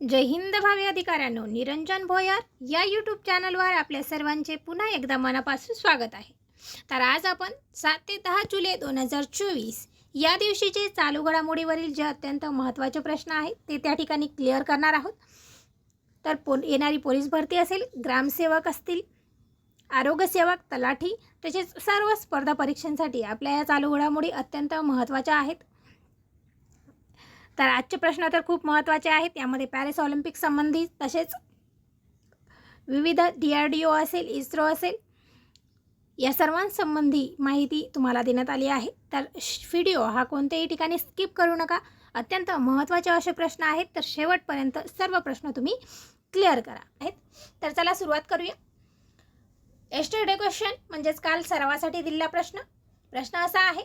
जय हिंद भावी अधिकाऱ्यांनो निरंजन भोयर या यूट्यूब चॅनलवर आपल्या सर्वांचे पुन्हा एकदा मनापासून स्वागत आहे. तर आज आपण सात ते दहा जुलै दोन हजार चोवीस या दिवशीचे चालू घडामोडीवरील जे अत्यंत महत्त्वाचे प्रश्न आहेत ते त्या ठिकाणी क्लिअर करणार आहोत. तर पो येणारी पोलीस भरती असेल ग्रामसेवक असतील आरोग्यसेवक तलाठी तसेच सर्व स्पर्धा परीक्षांसाठी आपल्या या चालू घडामोडी अत्यंत महत्त्वाच्या आहेत. तर आजचे प्रश्न तर खूप महत्त्वाचे आहेत. यामध्ये पॅरिस ऑलिम्पिक संबंधित तसेच विविध डी आर डी ओ असेल इस्रो असेल या सर्वांसंबंधी माहिती तुम्हाला देण्यात आली आहे. तर व्हिडिओ हा कोणत्याही ठिकाणी स्किप करू नका. अत्यंत महत्त्वाचे असे प्रश्न आहेत. तर शेवटपर्यंत सर्व प्रश्न तुम्ही क्लिअर करा. आहेत. तर चला सुरुवात करूया. एस्टरडे क्वेश्चन म्हणजेच काल सरावासाठी दिलेला प्रश्न. प्रश्न असा आहे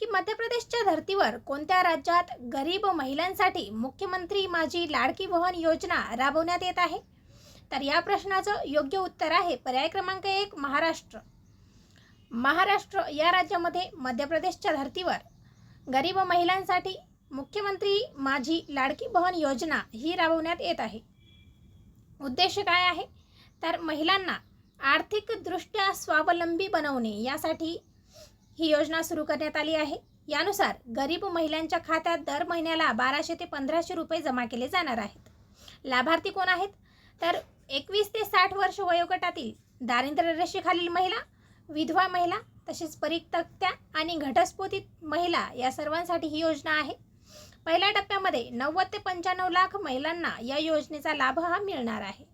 की मध्य प्रदेशच्या धर्तीवर कोणत्या राज्यात गरीब महिलांसाठी मुख्यमंत्री माझी लाडकी बहन योजना राबवण्यात येत आहे? तर या प्रश्नाचं योग्य उत्तर आहे पर्याय क्रमांक एक महाराष्ट्र. महाराष्ट्र या राज्यामध्ये मध्य प्रदेशच्या धर्तीवर गरीब महिलांसाठी मुख्यमंत्री माझी लाडकी बहन योजना ही राबवण्यात येत आहे. उद्देश काय आहे? तर महिलांना आर्थिकदृष्ट्या स्वावलंबी बनवणे यासाठी ही योजना सुरू करण्यात आली आहे. यानुसार गरीब महिलांच्या खात्यात दर महिन्याला बाराशे ते पंधराशे रुपये जमा केले जाणार आहेत. लाभार्थी कोण आहेत? तर एकवीस ते साठ वर्ष वयोगटातील दारिद्र्यरेषेखालील महिला विधवा महिला तसेच परितक्त्या आणि घटस्फोटित महिला या सर्वांसाठी ही योजना आहे. पहिल्या टप्प्यामध्ये नव्वद ते पंच्याण्णव लाख महिलांना या योजनेचा लाभ हा मिळणार आहे.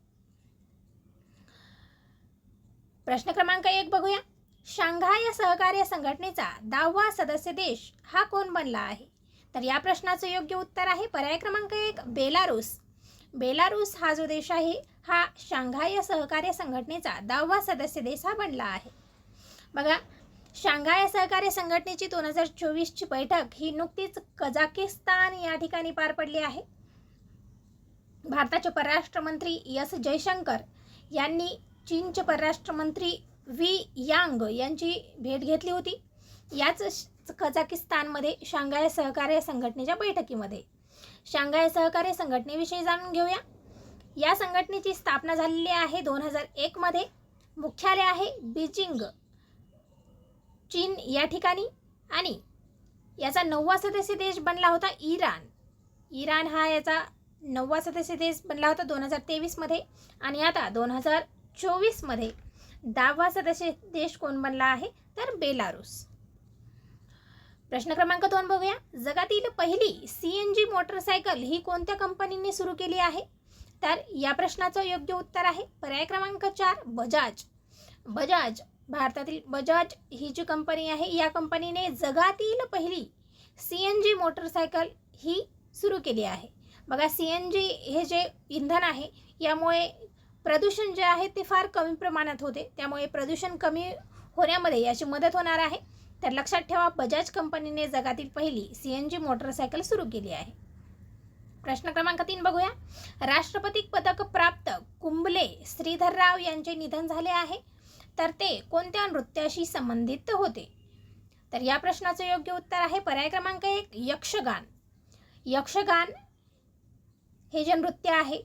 प्रश्न क्रमांक एक बघूया. शांघाय सहकार्य संघटनेचा दहावा सदस्य देश हा कोण बनला आहे? तर या प्रश्नाचं योग्य उत्तर आहे पर्याय क्रमांक एक बेलारूस. बेलारूस हा जो देश आहे हा शांघाय सहकार्य संघटनेचा दहावा सदस्य देश हा बनला आहे. बघा शांघाय सहकार्य संघटनेची दोन हजार चोवीसची बैठक ही नुकतीच कझाकिस्तान या ठिकाणी पार पडली आहे. भारताचे परराष्ट्र मंत्री एस जयशंकर यांनी चीनचे परराष्ट्र मंत्री वी यांग यांची भेट घेतली होती. याच श- कझाकिस्तानमध्ये शांघाय सहकार्य संघटनेच्या बैठकीमध्ये. शांघाय सहकार्य संघटनेविषयी जाणून घेऊया. या संघटनेची स्थापना झालेली आहे दोन हजार एकमध्ये मुख्यालय आहे बीजिंग चीन या ठिकाणी. आणि याचा नववा सदस्य देश बनला होता इराण. इराण हा याचा नववा सदस्य देश बनला होता दोन हजार तेवीसमध्ये आणि आता दोन हजार चोवीसमध्ये दहावा सदस्य देश कोण बनला आहे? तर बेलारूस. प्रश्न क्रमांक दोन बघूया. जगातील पहिली सी एन जी मोटरसायकल ही कोणत्या कंपनीने सुरू केली आहे? तर या प्रश्नाचं योग्य उत्तर आहे पर्याय क्रमांक चार बजाज. बजाज भारतातील बजाज ही जी कंपनी आहे या कंपनीने जगातील पहिली सी एन जी मोटरसायकल ही सुरू केली आहे. बघा सी एन जी हे जे इंधन आहे यामुळे प्रदूषण जे आहे ते फार कमी प्रमाणात होते. त्यामुळे प्रदूषण कमी होण्यामध्ये याची मदत होणार आहे. तर लक्षात ठेवा बजाज कंपनीने जगातील पहिली सी एन जी मोटरसायकल सुरू केली आहे. प्रश्न क्रमांक तीन बघूया. राष्ट्रपती पदक प्राप्त कुंबले श्रीधरराव यांचे निधन झाले आहे. तर ते कोणत्या नृत्याशी संबंधित होते? तर या प्रश्नाचं योग्य उत्तर आहे. पर्याय क्रमांक एक यक्षगान. यक्षगान हे जे नृत्य आहे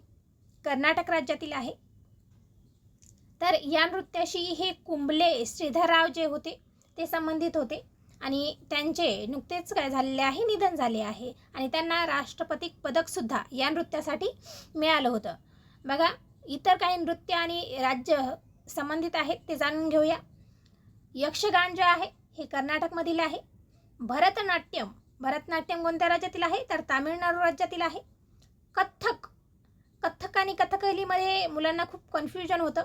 कर्नाटक राज्यातील आहे. तर या नृत्याशी हे कुंबले श्रीधरराव जे होते ते संबंधित होते. आणि त्यांचे नुकतेच काय झालेले आहे निधन झाले आहे. आणि त्यांना राष्ट्रपती पदकसुद्धा या नृत्यासाठी मिळालं होतं. बघा इतर काही नृत्य आणि राज्य संबंधित आहेत ते जाणून घेऊया. यक्षगान जे आहे हे कर्नाटकमधील आहे. भरतनाट्यम भरतनाट्यम कोणत्या राज्यातील आहे? तर तामिळनाडू राज्यातील आहे. कथ्थक कथ्थक आणि कथकलीमध्ये मुलांना खूप कन्फ्युजन होतं.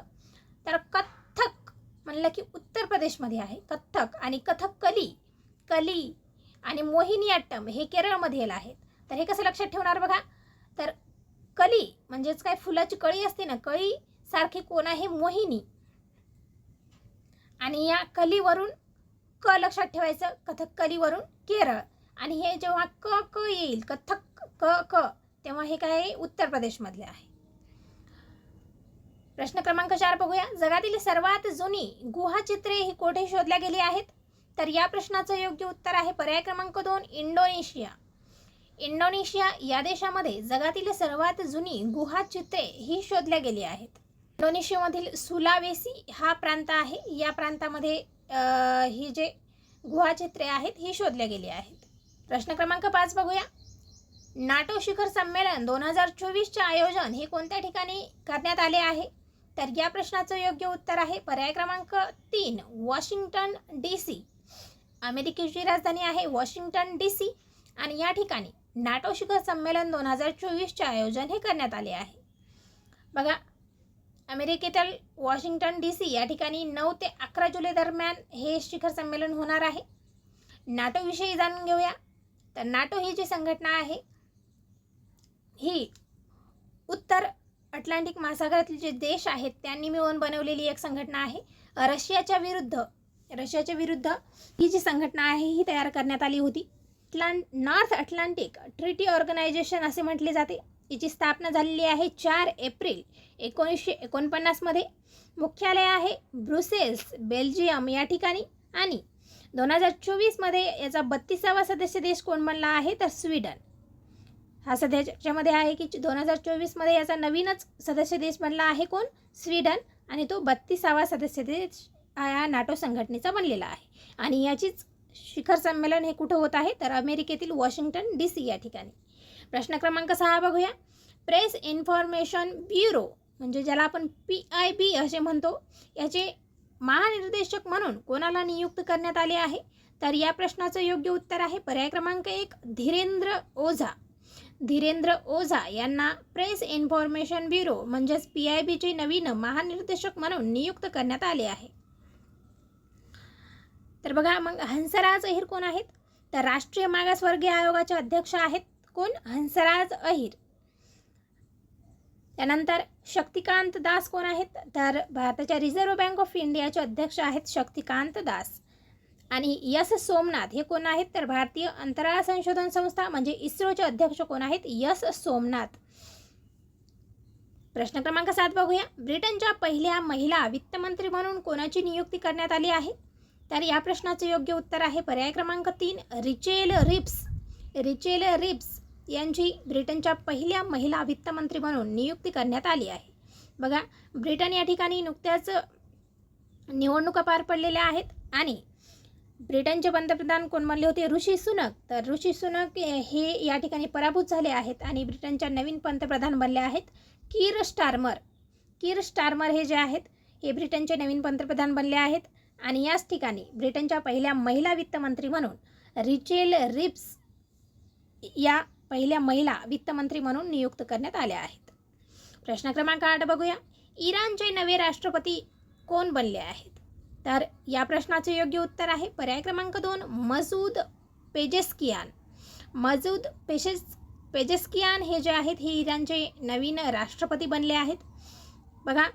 तर कथ्थक म्हणलं की उत्तर प्रदेशमध्ये आहे. कथ्थक आणि कथकली कली आणि मोहिनीअट्टम हे केरळमध्ये आहेत. तर हे कसं लक्षात ठेवणार बघा? तर कली म्हणजेच काय? फुलाची कळी असते ना? कळी सारखी कोण आहे? मोहिनी. आणि या कलीवरून क लक्षात ठेवायचं कथकलीवरून केरळ. आणि हे जेव्हा क क येईल कथक क क तेव्हा हे काय? उत्तर प्रदेशमधले आहे. प्रश्न क्रमांक चार बघूया. जगातील सर्वात जुनी गुहाचित्रे ही कोठे शोधल्या गेली आहेत? तर या प्रश्नाचं योग्य उत्तर आहे पर्याय क्रमांक दोन इंडोनेशिया. इंडोनेशिया या देशामध्ये जगातील सर्वात जुनी गुहाचित्रे ही शोधल्या गेली आहेत. इंडोनेशियामधील सुलावेसी हा प्रांत आहे. या प्रांतामध्ये ही जे गुहाचित्रे आहेत ही शोधल्या गेली आहेत. प्रश्न क्रमांक पाच बघूया. नाटो शिखर संमेलन दोन हजार चोवीसचे आयोजन हे कोणत्या ठिकाणी करण्यात आले आहे? तर या प्रश्नाचं योग्य उत्तर आहे पर्याय क्रमांक तीन वॉशिंग्टन डी सी. अमेरिकेची राजधानी आहे वॉशिंग्टन डी सी आणि या ठिकाणी नाटो शिखर संमेलन दोन हजार चोवीसचे आयोजन हे करण्यात आले आहे. बघा अमेरिकेतील वॉशिंग्टन डी सी या ठिकाणी नऊ ते अकरा जुलै दरम्यान हे शिखर संमेलन होणार आहे. नाटोविषयी जाणून घेऊया. तर नाटो ही जी संघटना आहे ही उत्तर अटलांटिक महासागरातील जे देश आहेत त्यांनी मिळून बनवलेली एक संघटना आहे रशियाच्या विरुद्ध. रशियाच्या विरुद्ध ही जी संघटना आहे ही तयार करण्यात आली होती. अटलां नॉर्थ अटलांटिक ट्रिटी ऑर्गनायझेशन असे म्हटले जाते याची स्थापना झालेली आहे चार एप्रिल एकोणीसशे एकोणपन्नासमध्ये मुख्यालय आहे ब्रुसेल्स बेल्जियम या ठिकाणी आणि दोन हजार चोवीसमध्ये याचा बत्तीसावा सदस्य देश कोण बनला आहे तर स्वीडन. हा सध्या याच्यामध्ये आहे की दोन हजार चोवीसमध्ये याचा नवीनच सदस्य देश बनला आहे कोण? स्वीडन. आणि तो बत्तीसावा सदस्य देश हा या नाटो संघटनेचा बनलेला आहे. आणि याचीच शिखर संमेलन हे कुठं होत आहे? तर अमेरिकेतील वॉशिंग्टन डी सी या ठिकाणी. प्रश्न क्रमांक सहा बघूया. प्रेस इन्फॉर्मेशन ब्युरो म्हणजे ज्याला आपण पी आय बी असे म्हणतो याचे महानिर्देशक म्हणून कोणाला नियुक्त करण्यात आले आहे? तर या प्रश्नाचं योग्य उत्तर आहे पर्याय क्रमांक एक धीरेंद्र ओझा. धीरेंद्र ओझा यांना प्रेस इन्फॉर्मेशन ब्युरो म्हणजेच पी आय बीचे नवीन महानिर्देशक म्हणून नियुक्त करण्यात आले आहे. तर बघा मग हंसराज अहिर कोण आहेत? तर राष्ट्रीय मागासवर्गीय आयोगाचे अध्यक्ष आहेत कोण? हंसराज अहिर. त्यानंतर शक्तिकांत दास कोण आहेत? तर भारताच्या रिझर्व्ह बँक ऑफ इंडियाचे अध्यक्ष आहेत शक्तिकांत दास. आणि यस सोमनाथ हे कोण आहेत? तर भारतीय अंतराळ संशोधन संस्था म्हणजे इस्रोचे अध्यक्ष कोण आहेत? यस सोमनाथ. प्रश्न क्रमांक सात बघूया. ब्रिटनच्या पहिल्या महिला वित्तमंत्री म्हणून कोणाची नियुक्ती करण्यात आली आहे? तर या प्रश्नाचं योग्य उत्तर आहे पर्याय क्रमांक तीन रिचेल रिप्स. रिचेल रिप्स यांची ब्रिटनच्या पहिल्या महिला वित्तमंत्री म्हणून नियुक्ती करण्यात आली आहे. बघा ब्रिटन या ठिकाणी नुकत्याच निवडणुका पार पडलेल्या आहेत आणि ब्रिटनचे पंतप्रधान कोण बनले होते? ऋषी सुनक. तर ऋषी सुनक हे या ठिकाणी पराभूत झाले आहेत आणि ब्रिटनच्या नवीन पंतप्रधान बनले आहेत कीर स्टार्मर. कीर स्टार्मर हे जे आहेत हे ब्रिटनचे नवीन पंतप्रधान बनले आहेत आणि याच ठिकाणी ब्रिटनच्या पहिल्या महिला वित्तमंत्री म्हणून रिचेल रिप्स या पहिल्या महिला वित्तमंत्री म्हणून नियुक्त करण्यात आल्या आहेत. प्रश्न क्रमांक आठ बघूया. इराणचे नवे राष्ट्रपती कोण बनले आहेत? तर या प्रश्नाचे योग्य उत्तर आहे. पर्याय क्रमांक दोन मजूद पेजेस्कियान. मजूद पेशेस पेजेस्कियान हे जे आहेत हे इराणचे नवीन राष्ट्रपती बनले आहेत. बघा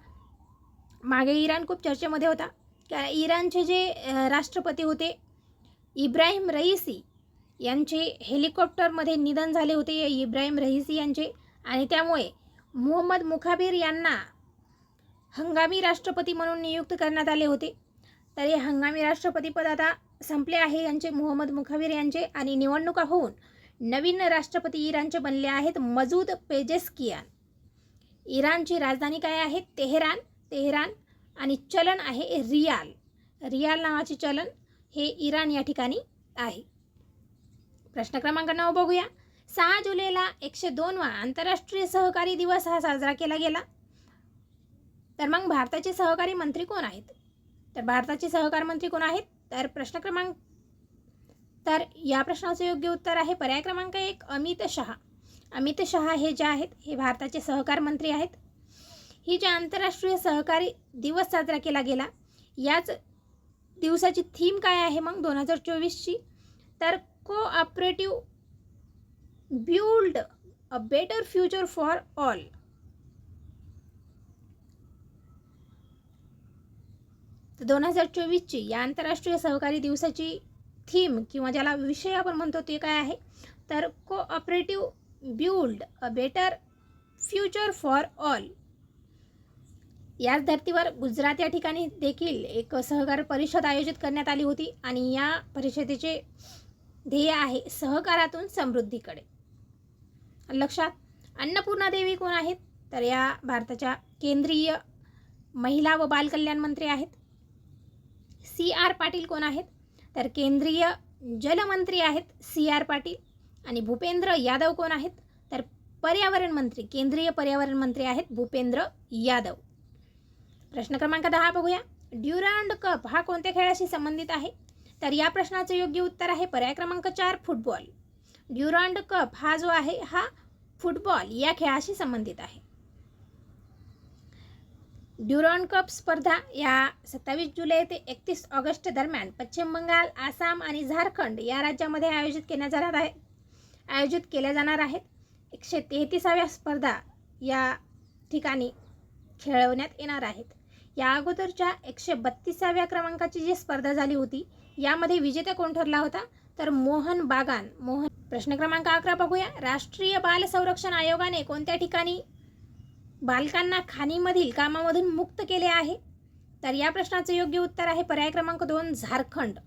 मागे इराण खूप चर्चेमध्ये होता. कारण इराणचे जे राष्ट्रपती होते इब्राहिम रईसी यांचे हेलिकॉप्टरमध्ये निधन झाले होते. इब्राहिम रईसी यांचे आणि त्यामुळे मुहम्मद मुखाबीर यांना हंगामी राष्ट्रपती म्हणून नियुक्त करण्यात आले होते. तर हे हंगामी राष्ट्रपतीपद आता संपले आहे. यांचे मोहम्मद मुखाबीर यांचे आणि निवडणुका होऊन नवीन राष्ट्रपती इराणचे बनले आहेत मजूद पेजेस्कियान. इराणची राजधानी काय आहे? तेहरान तेहरान आणि चलन आहे रियाल. रियाल नावाचे चलन हे इराण या ठिकाणी आहे. प्रश्न क्रमांक नऊ बघूया. सहा जुलैला एकशे दोनवा आंतरराष्ट्रीय सहकारी दिवस हा साजरा केला गेला. तर मग भारताचे सहकारी मंत्री कोण आहेत? तर भारताचे सहकार मंत्री कोण आहेत? तर प्रश्न क्रमांक तर या प्रश्नाचं योग्य उत्तर आहे पर्याय क्रमांक एक अमित शहा. अमित शहा हे जे आहेत हे भारताचे सहकार मंत्री आहेत. ही जे आंतरराष्ट्रीय सहकारी दिवस साजरा केला गेला याच दिवसाची थीम काय आहे मग दोन हजार चोवीसची? तर cooperative build a better future for all तर दोन हजार चोवीसची या आंतरराष्ट्रीय सहकारी दिवसाची थीम किंवा ज्याला विषय आपण म्हणतो ते काय आहे? तर cooperative build a better future for all. याच धर्तीवर गुजरात या ठिकाणी देखील एक सहकार परिषद आयोजित करण्यात आली होती आणि या परिषदेचे ध्येय आहे सहकारातून समृद्धीकडे. लक्षात अन्नपूर्णा देवी कोण आहेत? तर या भारताच्या केंद्रीय महिला व बालकल्याण मंत्री आहेत. सी आर पाटील कोण आहेत? तर केंद्रीय जलमंत्री आहेत सी आर पाटील आणि भूपेंद्र यादव कोण आहेत? तर पर्यावरण मंत्री केंद्रीय पर्यावरण मंत्री आहेत भूपेंद्र यादव. प्रश्न क्रमांक दहा बघूया. ड्युरांड कप हा कोणत्या खेळाशी संबंधित आहे? तर या प्रश्नाचं योग्य उत्तर आहे पर्याय क्रमांक चार फुटबॉल. ड्युरांड कप हा जो आहे हा फुटबॉल या खेळाशी संबंधित आहे. ड्युरॉन कप स्पर्धा या सत्तावीस जुलै ते एकतीस ऑगस्ट दरम्यान पश्चिम बंगाल आसाम आणि झारखंड या राज्यामध्ये आयोजित केल्या जाणार आहे. आयोजित केल्या जाणार आहेत. एकशे तेहतीसाव्या स्पर्धा या ठिकाणी खेळवण्यात येणार आहेत. या अगोदरच्या एकशे बत्तीसाव्या क्रमांकाची जी स्पर्धा झाली होती यामध्ये विजेता कोण ठरला होता? तर मोहन बागान. मोहन प्रश्न क्रमांक अकरा बघूया. राष्ट्रीय बाल संरक्षण आयोगाने कोणत्या ठिकाणी बालकांना खाणीमधील कामामधून मुक्त केले आहे? तर या प्रश्नाचं योग्य उत्तर आहे पर्याय क्रमांक दोन झारखंड.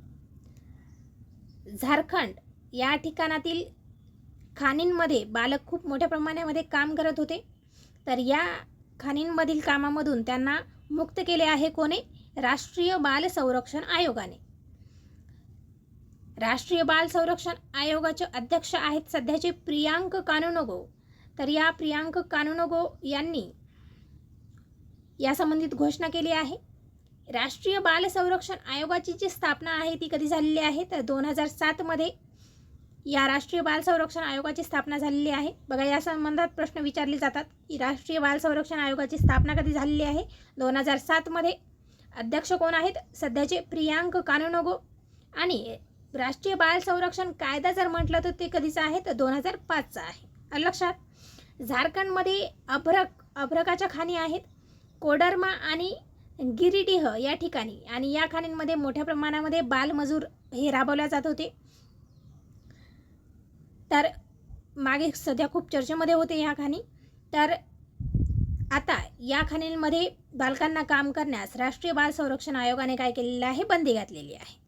झारखंड या ठिकाणातील खाणींमध्ये बालक खूप मोठ्या प्रमाणामध्ये काम करत होते. तर या खाणींमधील कामामधून त्यांना मुक्त केले आहे कोणे? राष्ट्रीय बाल संरक्षण आयोगाने. राष्ट्रीय बाल संरक्षण आयोगाचे अध्यक्ष आहेत सध्याचे प्रियांक कानुनगो. तर या प्रियांक कानुनगो यांनी या संबंधित घोषणा केली आहे. राष्ट्रीय बाल संरक्षण आयोगाची जी स्थापना आहे ती कधी झालेली आहे? तर दोन हजार सातमध्ये या राष्ट्रीय बाल संरक्षण आयोगाची स्थापना झालेली आहे. बघा या संबंधात प्रश्न विचारले जातात की राष्ट्रीय बाल संरक्षण आयोगाची स्थापना कधी झालेली आहे? दोन हजार सातमध्ये अध्यक्ष कोण आहेत? सध्याचे प्रियांक कानुनगो आणि राष्ट्रीय बाल संरक्षण कायदा जर म्हटलं तर ते कधीचं आहे? तर दोन हजार पाचचा आहे. लक्षात. झारखंडमध्ये अभ्रक अभ्रकाच्या खाणी आहेत. कोडरमा आणि गिरिडीह या ठिकाणी. आणि या खाणींमध्ये मोठ्या प्रमाणामध्ये बालमजूर हे राबवल्या जात होते. तर मागे सध्या खूप चर्चेमध्ये होते ह्या खाणी. तर आता या खाणींमध्ये बालकांना काम करण्यास राष्ट्रीय बाल संरक्षण आयोगाने काय केलेलं आहे? बंदी घातलेली आहे.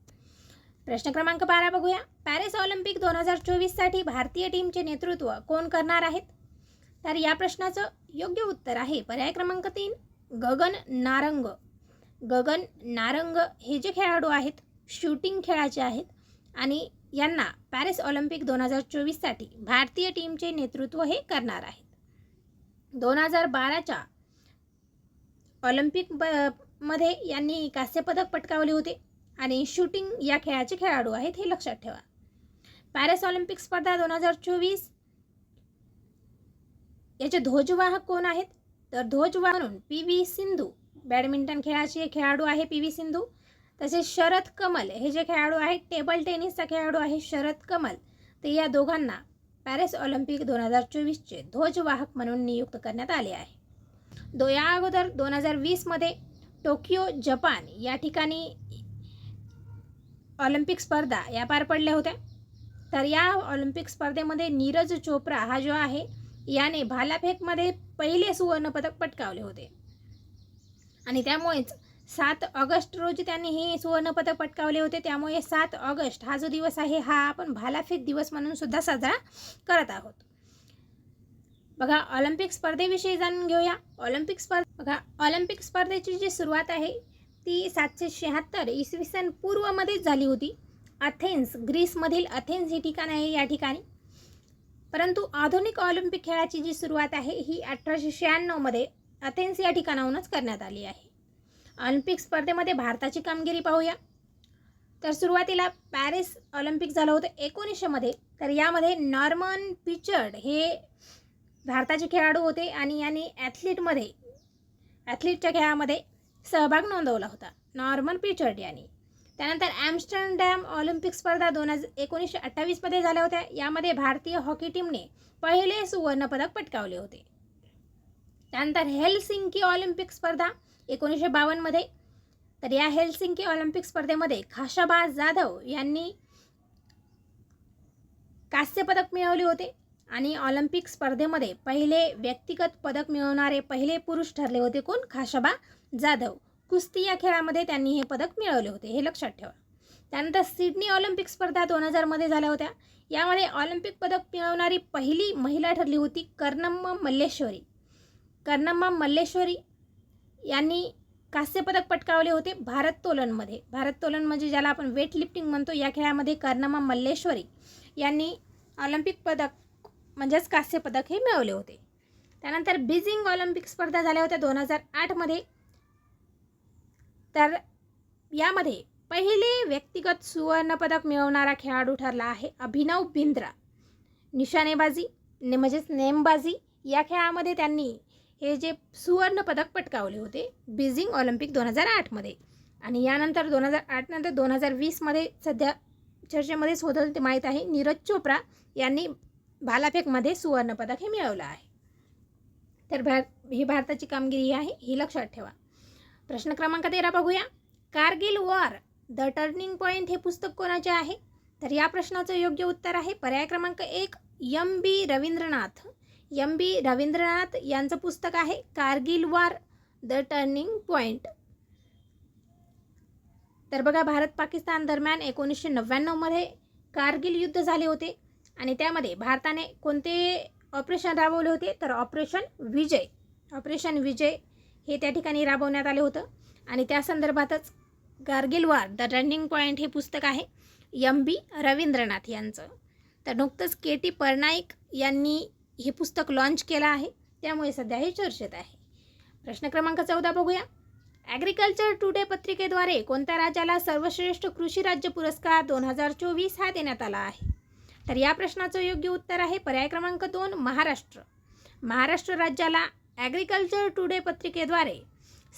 प्रश्न क्रमांक बारा बघूया. पॅरिस ऑलिम्पिक दोन हजार चोवीससाठी भारतीय टीमचे नेतृत्व कोण करणार आहेत? तर या प्रश्नाचं योग्य उत्तर आहे पर्याय क्रमांक तीन गगन नारंग. गगन नारंग हे जे खेळाडू आहेत शूटिंग खेळाचे आहेत आणि यांना पॅरिस ऑलिम्पिक दोन हजार चोवीससाठी भारतीय टीमचे नेतृत्व हे करणार आहेत. दोन हजार बाराच्या ऑलिम्पिक ब मध्ये यांनी कांस्यपदक पटकावले होते. आणि शूटिंग या खेळाचे खेळाडू आहेत हे लक्षात ठेवा. पॅरिस ऑलिम्पिक स्पर्धा दोन हजार चोवीस. याचे ध्वजवाहक कोण आहेत? तर ध्वजवाहक म्हणून पी व्ही सिंधू. बॅडमिंटन खेळाचे खेळाडू आहे पी व्ही सिंधू. तसेच शरद कमल हे जे खेळाडू आहेत टेबल टेनिसचा खेळाडू आहे शरद कमल. ते या दोघांना पॅरिस ऑलिम्पिक दोन हजार चोवीसचे ध्वजवाहक म्हणून नियुक्त करण्यात आले आहे. दो या अगोदर दोन हजार वीसमध्ये टोकियो जपान या ठिकाणी ऑलिम्पिक स्पर्धा या पार पडल्या होत्या. तर या ऑलिम्पिक स्पर्धेमध्ये नीरज चोप्रा हा जो आहे याने भालाफेकमध्ये पहिले सुवर्णपदक पटकावले होते. आणि त्यामुळेच सात ऑगस्ट रोजी त्यांनी हे सुवर्णपदक पटकावले होते. त्यामुळे सात ऑगस्ट हा जो दिवस आहे हा आपण भालाफेक दिवस म्हणून सुद्धा साजरा करत आहोत. बघा ऑलिम्पिक स्पर्धेविषयी जाणून घेऊया. ऑलिम्पिक स्पर्धा बघा ऑलिम्पिक स्पर्धेची जी सुरुवात आहे ती सातशे शहात्तर इसवी सन पूर्वमध्येच झाली होती. अथेन्स ग्रीसमधील अथेन्स ही ठिकाण आहे या ठिकाणी. परंतु आधुनिक ऑलिम्पिक खेळाची जी सुरुवात आहे ही अठराशे शहाण्णवमध्ये अथेन्स या ठिकाणाहूनच करण्यात आली आहे. ऑलिम्पिक स्पर्धेमध्ये भारताची कामगिरी पाहूया. तर सुरुवातीला पॅरिस ऑलिम्पिक झालं होतं एकोणीसशेमध्ये तर यामध्ये नॉर्मन पिचर्ड हे भारताचे खेळाडू होते आणि यांनी ॲथलीटमध्ये ॲथलीटच्या खेळामध्ये सहभाग नोंदवला होता. नॉर्मन पिचर्ड यांनी त्यानंतर ॲम्स्टरडॅम ऑलिम्पिक स्पर्धा दोन हजार एकोणीसशे अठ्ठावीसमध्ये झाल्या होत्या. यामध्ये भारतीय हॉकी टीमने पहिले सुवर्णपदक पटकावले होते. त्यानंतर हेलसिंकी ऑलिम्पिक स्पर्धा एकोणीसशे बावन्नमध्ये तर या हेलसिंकी ऑलिम्पिक स्पर्धेमध्ये खाशाबा जाधव यांनी कांस्यपदक मिळवले होते. आणि ऑलिम्पिक स्पर्धेमध्ये पहिले व्यक्तिगत पदक मिळवणारे पहिले पुरुष ठरले होते कोण? खाशाबा जाधव. कुस्ती या खेळामध्ये त्यांनी हे पदक मिळवले होते हे लक्षात ठेवा. त्यानंतर सिडनी ऑलिम्पिक स्पर्धा दोन हजारमध्ये झाल्या होत्या. यामध्ये ऑलिम्पिक पदक मिळवणारी पहिली महिला ठरली होती कर्णम्मा मल्लेश्वरी. कर्णम्मा मल्लेश्वरी यांनी कांस्यपदक पटकावले होते भारत्तोलनमध्ये भारत्तोलन म्हणजे ज्याला आपण वेट लिफ्टिंग म्हणतो या खेळामध्ये कर्णम्मा मल्लेश्वरी यांनी ऑलिम्पिक पदक म्हणजेच कांस्यपदक हे मिळवले होते. त्यानंतर बीजिंग ऑलिम्पिक स्पर्धा झाल्या होत्या दोन हजार आठमध्ये तर यामध्ये पहिले व्यक्तिगत सुवर्णपदक मिळवणारा खेळाडू ठरला आहे अभिनव बिंद्रा. निशाणेबाजी ने म्हणजेच नेमबाजी या खेळामध्ये त्यांनी हे जे सुवर्णपदक पटकावले होते बीजिंग ऑलिम्पिक दोन हजार आठमध्ये आणि यानंतर दोन हजार आठ नंतर दोन हजार वीसमध्ये सध्या चर्चेमध्येच होतं ते माहीत आहे नीरज चोप्रा यांनी भालाफेकमध्ये सुवर्णपदक हे मिळवलं आहे. तर भार ही भारताची कामगिरी आहे ही लक्षात ठेवा. प्रश्न क्रमांक तेरा बघूया. Kargil war the turning point हे पुस्तक कोणाचे आहे? तर या प्रश्नाचं योग्य उत्तर आहे पर्याय क्रमांक एक M B Ravindranath. M B Ravindranath यांचं पुस्तक आहे Kargil war the turning point तर बघा भारत पाकिस्तान दरम्यान एकोणीसशे नव्याण्णवमध्ये कारगिल युद्ध झाले होते. आणि त्यामध्ये भारताने कोणते ऑपरेशन राबवले होते? तर ऑपरेशन विजय. ऑपरेशन विजय हे त्या ठिकाणी राबवण्यात आले होतं. आणि त्या संदर्भातच गार्गिल वार द रनिंग पॉईंट हे पुस्तक आहे. यम बी रवींद्रनाथ यांचं. तर नुकतंच के टी परनाईक यांनी हे पुस्तक लॉन्च केलं आहे. त्यामुळे सध्या हे चर्चेत आहे. प्रश्न क्रमांक चौदा बघूया. ॲग्रिकल्चर टुडे पत्रिकेद्वारे कोणत्या राज्याला सर्वश्रेष्ठ कृषी राज्य पुरस्कार दोन हजार चोवीस हा देण्यात आला आहे? तर या प्रश्नाचं योग्य उत्तर आहे पर्याय क्रमांक दोन महाराष्ट्र. महाराष्ट्र राज्याला ॲग्रिकल्चर टुडे पत्रिकेद्वारे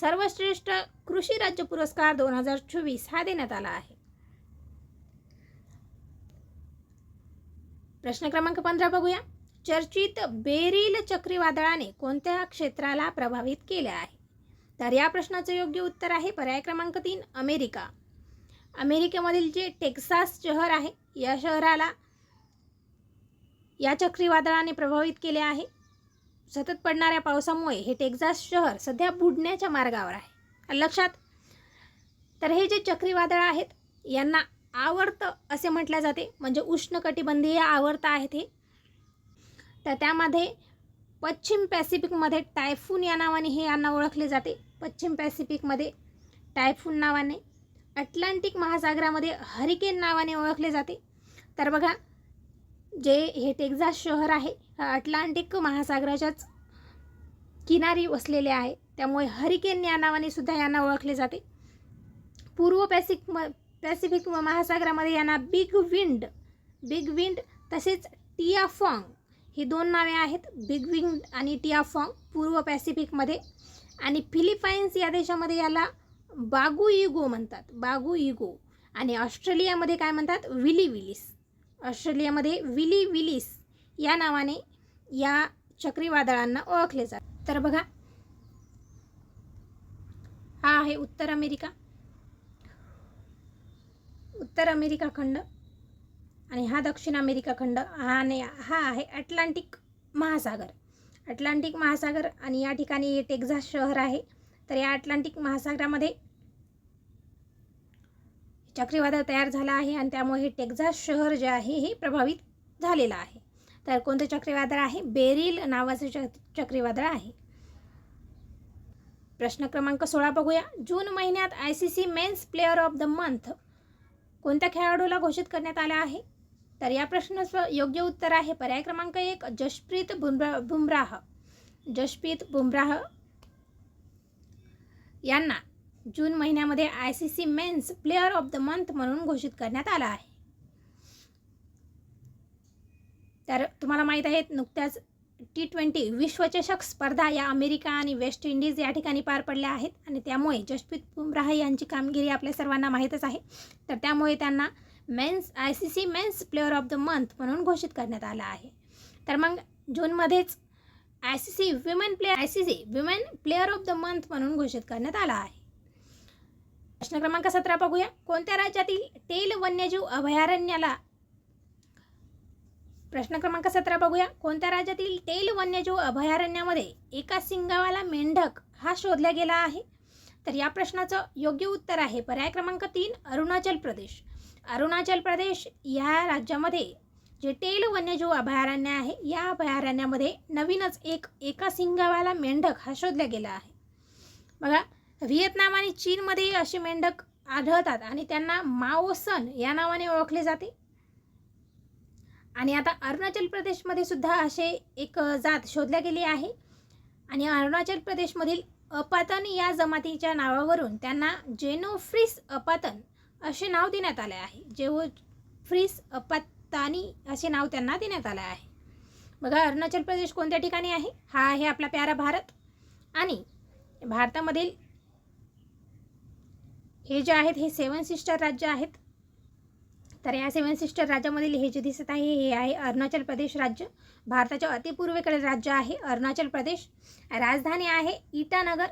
सर्वश्रेष्ठ कृषी राज्य पुरस्कार दोन हजार चोवीस हा देण्यात आला आहे. प्रश्न क्रमांक पंधरा बघूया. चर्चित बेरील चक्रीवादळाने कोणत्या क्षेत्राला प्रभावित केले आहे? तर या प्रश्नाचं योग्य उत्तर आहे पर्याय क्रमांक तीन अमेरिका. अमेरिकेमधील जे टेक्सास शहर आहे या शहराला या चक्रीवादळाने प्रभावित केले आहे. सतत पडणाऱ्या पावसामुळे हे टेक्झास शहर सध्या बुडण्याच्या मार्गावर आहे. लक्षात तर हे जे चक्रीवादळ आहेत यांना आवर्त असे म्हटले जाते म्हणजे उष्णकटिबंधीय आवर्त आहेत हे. तर त्यामध्ये पश्चिम पॅसिफिकमध्ये टायफून या नावाने हे यांना ओळखले जाते. पश्चिम पॅसिफिकमध्ये टायफून नावाने अटलांटिक महासागरामध्ये हरिकेन नावाने ओळखले जाते. तर बघा जे हे टेक्झास शहर आहे अटलांटिक महासागराच्याच किनारी वसलेले आहे. त्यामुळे हरिकेन या नावाने सुद्धा यांना ओळखले जाते. पूर्व पॅसिफिक म पॅसिफिक महासागरामध्ये यांना बिग विंड बिग विंड तसेच टियाफॉंग ही दोन नावे आहेत. बिग विंड आणि टियाफॉंग पूर्व पॅसिफिकमध्ये आणि फिलिपाईन्स या देशामध्ये याला बागू इगो म्हणतात. बागू इगो आणि ऑस्ट्रेलियामध्ये काय म्हणतात? Willy willies. ऑस्ट्रेलियामध्ये विली विलीस या नावाने या चक्रीवादळांना ओळखले जात. तर बघा हा आहे उत्तर अमेरिका. उत्तर अमेरिका खंड आणि हा दक्षिण अमेरिका खंड हा आणि हा आहे अटलांटिक महासागर. अटलांटिक महासागर आणि या ठिकाणी टेक्झास शहर आहे. तर या अटलांटिक महासागरामध्ये चक्रीवादळ तयार झालं आहे आणि त्यामुळे हे टेक्झास शहर जे आहे हे प्रभावित झालेलं आहे. तर कोणतं चक्रीवादळ आहे? बेरिल नावाचं च चक्रीवादळ आहे. प्रश्न क्रमांक सोळा बघूया. जून महिन्यात I C C men's player of the month कोणत्या खेळाडूला घोषित करण्यात आलं आहे? तर या प्रश्नाचं योग्य उत्तर आहे. पर्याय क्रमांक एक जशप्रीत बुमरा बुमराह. जशप्रीत बुमराह यांना जून महिन्यामध्ये I C C men's player of the month म्हणून घोषित करण्यात आला आहे. तर तुम्हाला माहीत आहे नुकत्याच टी ट्वेंटी विश्वचषक स्पर्धा या अमेरिका आणि वेस्ट इंडिज या ठिकाणी पार पडल्या आहेत आणि त्यामुळे जसप्रीत बुमराह यांची कामगिरी आपल्या सर्वांना माहीतच आहे. तर त्यामुळे त्यांना men's I C C men's player of the month म्हणून घोषित करण्यात आलं आहे. तर मग जूनमध्येच I C C women player I C C women player of the month म्हणून घोषित करण्यात आला आहे. प्रश्न क्रमांक सतरा बघूया. कोणत्या राज्यातील तेल वन्यजीव अभयारण्याला? प्रश्न क्रमांक सतरा बघूया. कोणत्या राज्यातील तेल वन्यजीव अभयारण्यामध्ये एका सिंगावाला मेंढक हा शोधला गेला आहे? तर या प्रश्नाचं योग्य उत्तर आहे पर्याय क्रमांक तीन अरुणाचल प्रदेश. अरुणाचल प्रदेश या राज्यामध्ये जे तेल वन्यजीव अभयारण्य आहे या अभयारण्यामध्ये नवीनच एक एका सिंगावाला मेंढक हा शोधला गेला आहे. बघा व्हिएतनाम आणि चीनमध्येही असे मेंढक आढळतात आणि त्यांना माओसन या नावाने ओळखले जाते. आणि आता अरुणाचल प्रदेशमध्ये सुद्धा असे एक जात शोधल्या गेली आहे. आणि अरुणाचल प्रदेशमधील अपातन या जमातीच्या नावावरून त्यांना जेनोफ्रिस अपातन असे नाव देण्यात आले आहे. जेव फ्रिस अपातानी असे नाव त्यांना देण्यात आले आहे. बघा अरुणाचल प्रदेश कोणत्या ठिकाणी आहे? हा आहे आपला प्यारा भारत. आणि भारतामधील हे जे आहेत हे सेवन सिस्टर राज्य आहेत. तर या सेवन सिस्टर राज्यामधील हे जे दिसत आहे हे आहे अरुणाचल प्रदेश राज्य. भारताच्या अतिपूर्वेकडील राज्य आहे अरुणाचल प्रदेश. राजधानी आहे इटानगर.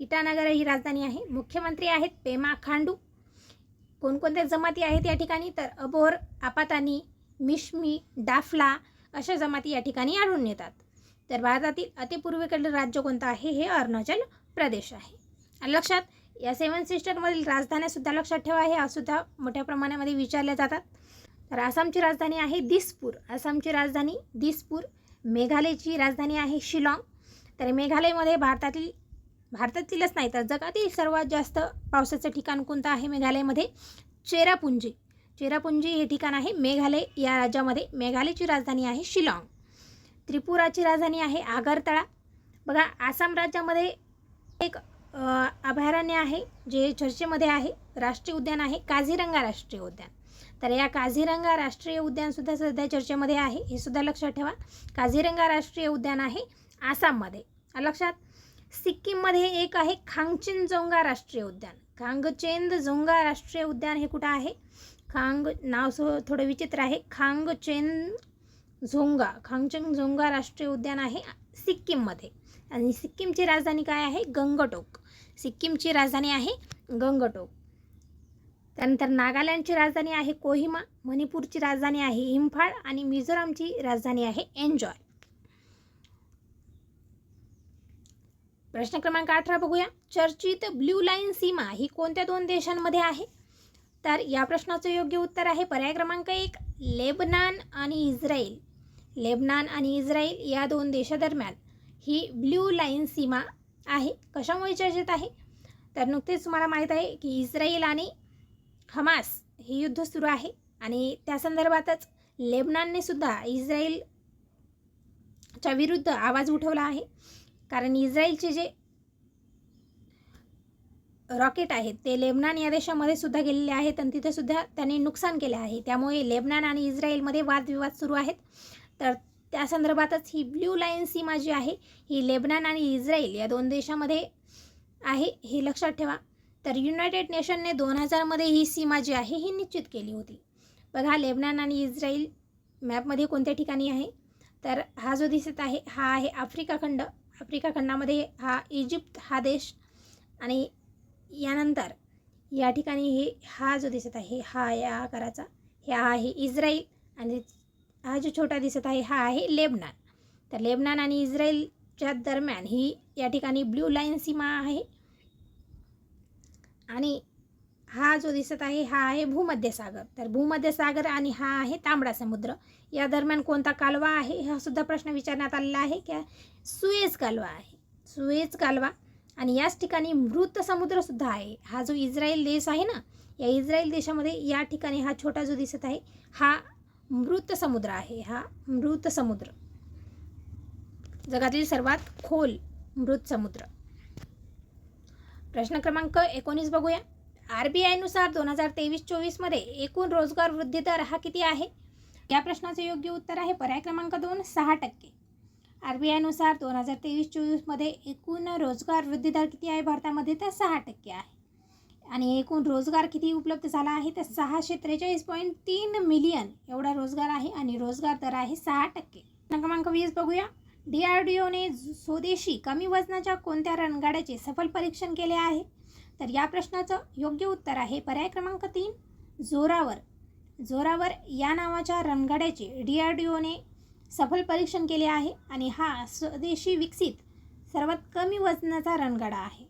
इटानगर ही राजधानी आहे. मुख्यमंत्री आहेत पेमा खांडू. कोणकोणत्या जमाती आहेत या ठिकाणी? तर अबोर आपातानी मिश्मी डाफला अशा जमाती या ठिकाणी आढळून येतात. तर भारतातील अतिपूर्वेकडील राज्य कोणतं आहे? हे अरुणाचल प्रदेश आहे. लक्षात या सेवन सिस्टरमधील राजधान्यासुद्धा लक्षात ठेवा हे सुद्धा मोठ्या प्रमाणामध्ये विचारल्या जातात. तर आसामची राजधानी आहे दिसपूर. आसामची राजधानी दिसपूर. मेघालयची राजधानी आहे शिलाँग. तर मेघालयमध्ये भारतातील भारतातीलच नाही तर जगातील सर्वात जास्त पावसाचं ठिकाण कोणतं आहे मेघालयमध्ये? चेरापुंजी. चेरापुंजी हे ठिकाण आहे मेघालय या राज्यामध्ये. मेघालयची राजधानी आहे शिलाँग. त्रिपुराची राजधानी आहे आगरतळा. बघा आसाम राज्यामध्ये एक अभयारण्य आहे जे चर्चेमध्ये आहे राष्ट्रीय उद्यान आहे काझीरंगा राष्ट्रीय उद्यान. तर या काझीरंगा राष्ट्रीय उद्यानसुद्धा सध्या चर्चेमध्ये आहे हे सुद्धा लक्षात ठेवा. काझीरंगा राष्ट्रीय उद्यान आहे आसाममध्ये. लक्षात? सिक्कीममध्ये एक आहे खांगचेनजोंगा राष्ट्रीय उद्यान. खांगचेंद राष्ट्रीय उद्यान हे कुठं आहे? खांग नाव सो थोडं विचित्र आहे. खांगचेन झोंगा खांगचेंग राष्ट्रीय उद्यान आहे सिक्कीममध्ये. आणि सिक्कीमची राजधानी काय आहे? गंगटोक. सिक्कीमची राजधानी आहे गंगटोक. त्यानंतर नागालँडची राजधानी आहे कोहिमा मणिपूरची राजधानी आहे इम्फाळ आणि मिझोरामची राजधानी आहे एन्जॉय. प्रश्न क्रमांक अठरा बघूया. चर्चित ब्ल्यू लाईन सीमा ही कोणत्या दोन देशांमध्ये आहे? तर या प्रश्नाचं योग्य उत्तर आहे पर्याय क्रमांक एक लेबनान आणि इस्रायल. लेबनान आणि इस्रायल या दोन देशादरम्यान ही ब्ल्यू लाईन सीमा आहे? कशामुळे चर्चेत आहे? तर नुकतेच तुम्हाला माहीत आहे की इस्रायल आणि हमास हे युद्ध सुरू आहे आणि त्या संदर्भातच लेबनानने सुद्धा इस्रायलच्या विरुद्ध आवाज उठवला आहे. कारण इस्रायलचे जे रॉकेट आहेत ते लेबनान या देशामध्ये सुद्धा गेलेले आहेत आणि तिथे सुद्धा त्यांनी नुकसान केले आहे. त्यामुळे लेबनान आणि इस्रायलमध्ये वादविवाद सुरू आहेत. तर त्या संदर्भातच ही ब्ल्यू लाईन सीमा जी आहे. ही लेबनान आणि इस्रायल या दोन देशामध्ये आहे हे लक्षात ठेवा. तर युनायटेड नेशनने दोन हजारमध्ये ही सीमा जी आहे ही निश्चित केली होती. बघा लेबनान आणि इस्रायल मॅपमध्ये कोणत्या ठिकाणी आहे? तर हा जो दिसत आहे हा आहे आफ्रिका खंड. आफ्रिका खंडामध्ये हा इजिप्त हा देश. आणि यानंतर या ठिकाणी हे हा जो दिसत आहे हा या आकाराचा हे आहे इस्रायल. आणि हा जो छोटा दिसत आहे हा आहे लेबनान. तर लेबनान आणि इस्रायलच्या दरम्यान ही या ठिकाणी ब्ल्यू लाईन सीमा आहे. आणि हा जो दिसत आहे हा आहे भूमध्य सागर तर भूमध्य सागर आणि हा आहे तांबडा समुद्र. या दरम्यान कोणता कालवा आहे हा सुद्धा प्रश्न विचारण्यात आलेला आहे. की सुएज कालवा आहे. सुएज कालवा आणि याच ठिकाणी मृत समुद्रसुद्धा आहे. हा जो इस्रायल देश आहे ना या इस्रायल देशामध्ये या ठिकाणी हा छोटा जो दिसत आहे हा मृत समुद्र आहे हा मृत समुद्र जगातील सर्वात खोल मृत समुद्र प्रश्न क्रमांक एकोणीस बघूया. आर बी आयनुसार दोन हजार तेवीस चोवीसमध्ये एकूण रोजगार वृद्धी दर हा किती आहे? या प्रश्नाचं योग्य उत्तर आहे पर्याय क्रमांक दोन सहा टक्के. आर बी आयनुसार दोन हजार तेवीस चोवीसमध्ये एकूण रोजगार वृद्धी दर किती आहे? भारतामध्ये तर सहा टक्के आहे. आणि एकूण रोजगार किती उपलब्ध झाला आहे? तर सहाशे त्रेचाळीस पॉईंट तीन मिलियन एवढा रोजगार आहे आणि रोजगार दर आहे सहा टक्के. क्रमांक वीस बघूया. डी आर डी ओने स्वदेशी कमी वजनाच्या कोणत्या रणगाड्याचे सफल परीक्षण केले आहे? तर या प्रश्नाचं योग्य उत्तर आहे पर्याय क्रमांक तीन जोरावर. जोरावर या नावाच्या रणगाड्याचे डी आर डी ओने सफल परीक्षण केले आहे आणि हा स्वदेशी विकसित सर्वात कमी वजनाचा रणगाडा आहे.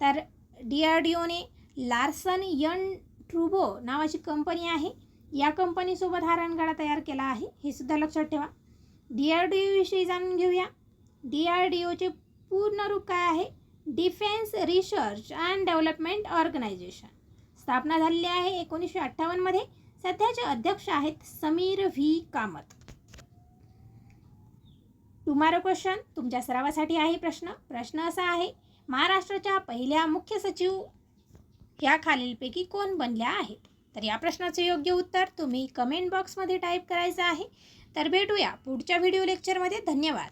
तर डी आर डी ओने लार्सन यन ट्रुबो नावाची कंपनी आहे. या कंपनीसोबत हा रणगाडा तयार केला आहे. हे सुद्धा लक्षात ठेवा. डी आर डी ओविषयी जाणून घेऊया. डी आर डी ओचे पूर्ण रूप काय आहे? Defence research and development organisation स्थापना झालेली आहे एकोणीसशे अठ्ठावन्नमध्ये सध्याचे अध्यक्ष आहेत Sameer V. Kamat. Tomorrow question तुमच्या सरावासाठी आहे प्रश्न. प्रश्न असा आहे महाराष्ट्राच्या पहिल्या मुख्य सचिव ह्या खालीलपैकी कोण बनल्या आहेत? तर या प्रश्नाचे योग्य उत्तर तुम्ही कमेंट बॉक्समध्ये टाईप करायचं आहे. तर भेटूया पुढच्या व्हिडिओ लेक्चरमध्ये धन्यवाद.